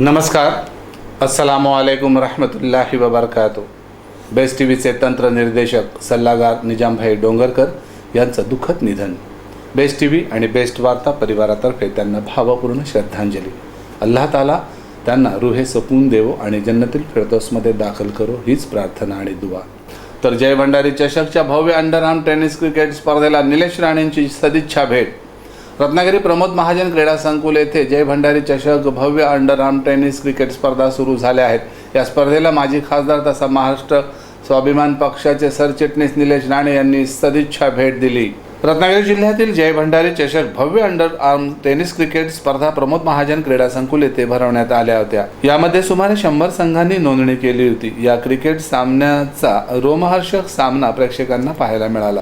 नमस्कार. अस्सलाम वालेकुम रहमतुल्लाही वबरकातु बेस्ट टी व्हीचे तंत्र निर्देशक सल्लागार निजामभाई डोंगरकर यांचं दुःखद निधन. बेस्ट टी व्ही आणि बेस्ट वार्ता परिवारातर्फे त्यांना भावपूर्ण श्रद्धांजली. अल्लाह ताला त्यांना रुहे सपून देवो आणि जन्नतील फिरदोसमध्ये दाखल करो हीच प्रार्थना आणि दुवा तर जय भंडारी चषकच्या भव्य अंडर आर्म टेनिस क्रिकेट स्पर्धेला निलेश राणेंची सदिच्छा भेट. रत्नागिरी प्रमोद महाजन क्रीडा संकुल येथे जय भंडारी चषक भव्य अंडर आर्म टेनिस क्रिकेट स्पर्धा सुरू झाल्या आहेत. या स्पर्धेला माजी खासदार तसा महाराष्ट्र स्वाभिमान पक्षाचे सरचिटणीस निलेश राणे यांनी सदिच्छा भेट दिली. रत्नागिरी जिल्ह्यातील जय भंडारी चषक भव्य अंडर आर्म टेनिस क्रिकेट स्पर्धा प्रमोद महाजन क्रीडा संकुल येथे भरवण्यात आल्या होत्या. यामध्ये सुमारे शंभर संघांनी नोंदणी केली होती. या क्रिकेट सामन्याचा रोमहर्षक सामना प्रेक्षकांना पाहायला मिळाला.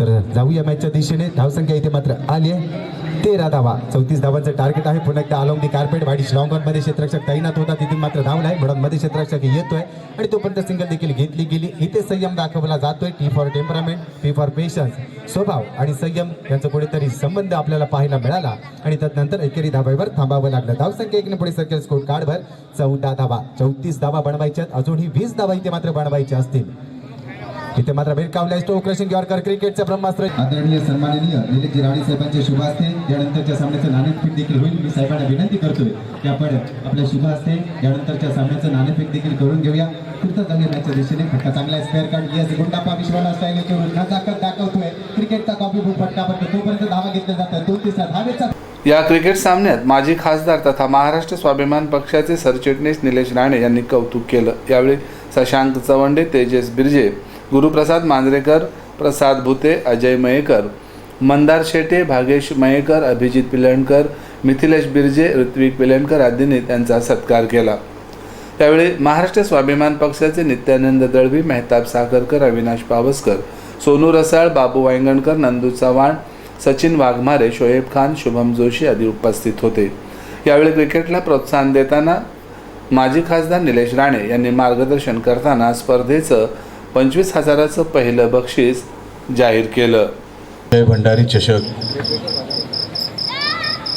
तर जाऊया मॅचच्या दिशेने. धावसंख्या इथे मात्र आली आहे. तेरा धावा. चौतीस धावांचं टार्गेट आहे. पुन्हा एकदा आलोंगी कार्पेट वाडी श्रॉंगॉनमध्ये क्षेत्ररक्षक तैनात होता. तिथून मात्र धावलाय म्हणून मध्ये क्षेत्ररक्षक येतोय. आणि तोपर्यंत सिंगल देखील घेतली गेली. इथे संयम दाखवला जातोय. T for temperament T for patience स्वभाव आणि संयम यांचा कुठेतरी संबंध आपल्याला पाहायला मिळाला. आणि त्यानंतर एकेरी धाबावर थांबावं लागलं. धावसंख्या एकने पुढे सर्कल स्कोर कार्डवर चौदा धावा. चौतीस धावा बनवायच्यात. अजूनही वीस धावा इथे मात्र बनवायच्या असतील. इथे मात्र भेटकावल्या स्टो क्रशिंग यॉर्कर क्रिकेटचं ब्रह्मास्त्र. आदरणीय सन्माननीय निलेशजी राणे साहेबांचे शुभ असते यानंतरच्या सामन्याचं नाणेफेक देखील होईल. मी साहेबांना विनंती करतोय की आपण आपल्या शुभ असते यानंतरच्या सामन्याचं नाणेफेक देखील करून घेऊया. मॅचच्या दिशेने फटका चांगला स्पेअर कार्ड यस गुंडापा विश्वाला स्टाईल करून नजाकत दाखवतोय. क्रिकेटचा कॉपी बुक फटका पण तोपर्यंत धावा घेतल्या जातात. दोन तिसरा धावेचा या क्रिकेट सामन्यात माजी खासदार तथा महाराष्ट्र स्वाभिमान पक्षाचे सरचिटणीस निलेश राणे यांनी कौतुक केलं. यावेळी शशांक चवंडे तेजस बिर्जे गुरुप्रसाद मांजरेकर प्रसाद भुते अजय मयेकर मंदार शेटे भागेश मयेकर अभिजित पिलणकर मिथिलेश बिर्जे ऋत्विक पिलणकर आदींनी त्यांचा सत्कार केला. त्यावेळी महाराष्ट्र स्वाभिमान पक्षाचे नित्यानंद दळवी मेहताब साखरकर अविनाश पावसकर सोनू रसाळ बाबू वायंगणकर नंदू चव्हाण सचिन वाघमारे शोएब खान शुभम जोशी आदी उपस्थित होते. यावेळी क्रिकेटला प्रोत्साहन देताना माजी खासदार निलेश राणे यांनी मार्गदर्शन करताना स्पर्धेचं पंचवीस हजाराचं पहिलं बक्षीस जाहीर केलं. जय भंडारी चषक.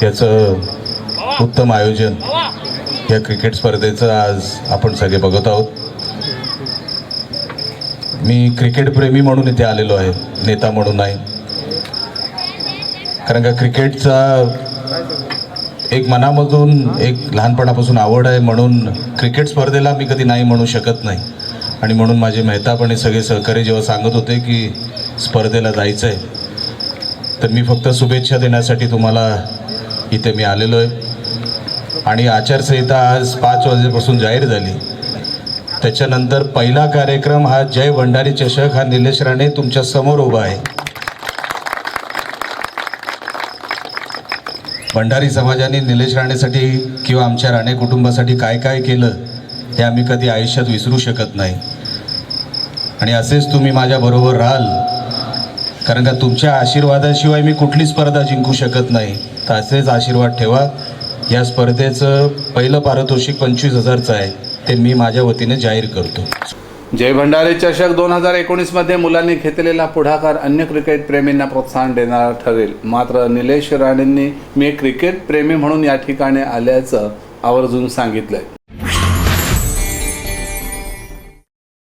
याचं उत्तम आयोजन या क्रिकेट स्पर्धेचं आज आपण सगळे बघत आहोत. मी क्रिकेटप्रेमी म्हणून इथे आलेलो आहे नेता म्हणून नाही. कारण का क्रिकेटचा एक मनामधून एक लहानपणापासून आवड आहे म्हणून क्रिकेट स्पर्धेला मी कधी नाही म्हणू शकत नाही. आणि म्हणून माझे मेहताप आणि सगळे सहकारी जेव्हा सांगत होते की स्पर्धेला जायचं आहे तर मी फक्त शुभेच्छा देण्यासाठी तुम्हाला इथे मी आलेलो आहे. आणि आचारसंहिता आज पाच वाजेपासून जाहीर झाली. त्याच्यानंतर पहिला कार्यक्रम हा जय भंडारी चषक हा निलेश राणे तुमच्यासमोर उभा आहे. भंडारी समाजाने निलेश राणेसाठी किंवा आमच्या राणे कुटुंबासाठी काय काय केलं हे आम्ही कधी आयुष्यात विसरू शकत नाही. आणि असेच तुम्ही माझ्याबरोबर राहाल. कारण का तुमच्या आशीर्वादाशिवाय मी कुठली स्पर्धा जिंकू शकत नाही. तर असेच आशीर्वाद ठेवा. या स्पर्धेचं पहिलं पारितोषिक पंचवीस हजारचं आहे. ते मी माझ्या वतीने जाहीर करतो. जय भंडारे चषक दोन हजार एकोणीसमध्ये मुलांनी घेतलेला पुढाकार अन्य क्रिकेट प्रेमींना प्रोत्साहन देणारा ठरेल. मात्र निलेश राणेंनी मी क्रिकेट प्रेमी म्हणून या ठिकाणी आल्याचं आवर्जून सांगितलंय.